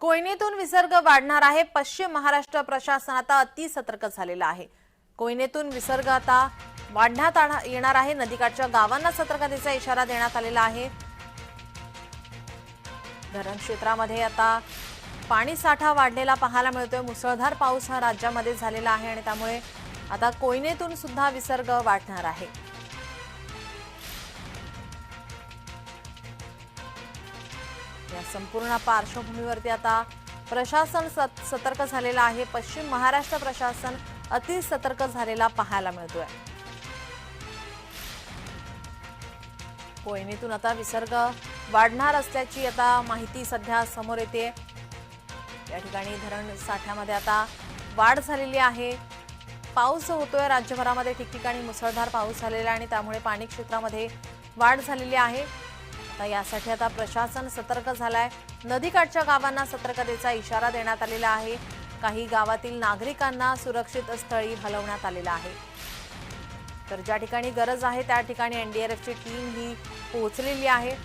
कोयनेतून विसर्ग वाढणार आहे. पश्चिम महाराष्ट्र प्रशासन आता अतिसतर्क झालेला झालेलं आहे. कोयनेतून विसर्ग आता वाढण्यात येणार आहे. नदीकाठच्या गावांना सतर्कतेचा इशारा देण्यात आलेला आहे. धरण क्षेत्रामध्ये आता पाणी साठा वाढलेला पाहायला मिळतोय. मुसळधार पाऊस हा राज्यामध्ये झालेला आहे आणि त्यामुळे आता कोयनेतून सुद्धा विसर्ग वाढणार आहे. या संपूर्ण पार्श्वभूमीवरती आता प्रशासन सत- सतर्क झालेलं आहे. पश्चिम महाराष्ट्र प्रशासन अति सतर्क झालेला पाहायला मिळतोय. कोयनेतून आता विसर्ग वाढणार असल्याची आता माहिती सध्या समोर येते. या ठिकाणी धरण साठ्यामध्ये आता वाढ झालेली आहे. पाऊस होतोय. राज्यभरामध्ये ठिकठिकाणी मुसळधार पाऊस झालेला आणि त्यामुळे पाणी क्षेत्रामध्ये वाढ झालेली आहे. आता यासाठी आता प्रशासन सतर्क झालाय. नदीकाठच्या गावांना सतर्कतेचा इशारा देण्यात आलेला आहे. काही गावातील नागरिकांना सुरक्षित स्थळी हलवण्यात आलेलं आहे. तर ज्या ठिकाणी गरज आहे त्या ठिकाणी एनडीआरएफची टीम ही पोहोचलेली आहे.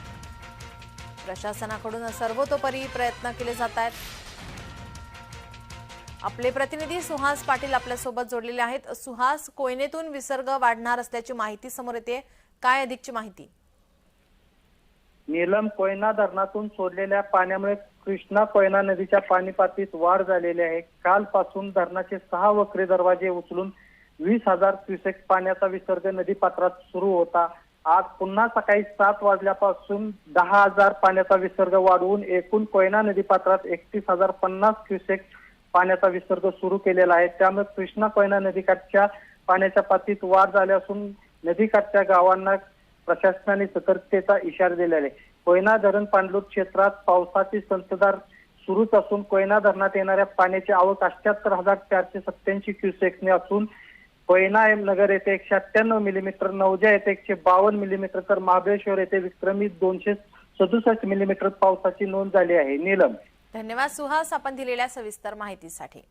प्रशासनाकडून सर्वतोपरी प्रयत्न केले जात आहेत. आपले प्रतिनिधी सुहास पाटील आपल्यासोबत जोडलेले आहेत. सुहास कोयनेतून विसर्ग वाढणार असल्याची माहिती समोर येते. काय अधिकची माहिती? नीलम कोयना धरणातून सोडलेल्या पाण्यामुळे कृष्णा कोयना नदीच्या पाणी पातळीत वाढ झालेली आहे. कालपासून धरणाचे सहा वक्रे दरवाजे उचलून वीस हजार क्युसेक पाण्याचा विसर्ग नदीपात्रात सुरू होता. आज पुन्हा सकाळी सात वाजल्यापासून दहा हजार पाण्याचा विसर्ग वाढवून एकूण कोयना नदीपात्रात एकतीस हजार पन्नास क्युसेक पाण्याचा विसर्ग सुरू केलेला आहे. त्यामुळे कृष्णा कोयना नदीकाठच्या पाण्याच्या पातळीत वाढ झाली असून नदीकाठच्या गावांना प्रशासनाने सतर्कतेचा इशारा दिलेला आहे. कोयना धरण पाणलोट क्षेत्रात पावसाची संततधार सुरूच असून कोयना धरणात येणाऱ्या पाण्याची आवक अठ्याहत्तर हजार चारशे सत्याऐंशी क्युसेक्सने असून कोयना नगर येथे एकशे अठ्ठ्याण्णव मिलीमीटर नवजा येथे एकशे बावन्न मिलीमीटर तर महाबळेश्वर येथे विक्रमी दोनशे सदुसष्ट मिलीमीटर पावसाची नोंद झाली आहे. नीलम. धन्यवाद सुहास आपण दिलेल्या सविस्तर माहितीसाठी.